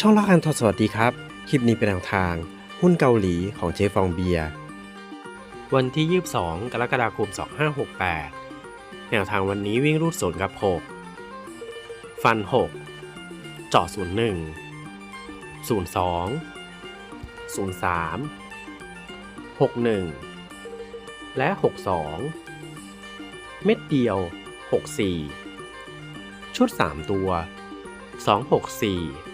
ช่องละคันทอดสวัสดีครับ คลิปนี้เป็นแนวทาง หุ้นเกาหลีของเจฟองเบียร์วันที่ 22 กรกฎาคม 2568 แนวทางวันนี้วิ่งรูดศูนย์กับ 6 ฟัน 6 เจาะ01 02 03 61 และ 62 เม็ดเดียว 64 ชุด 3 ตัว 264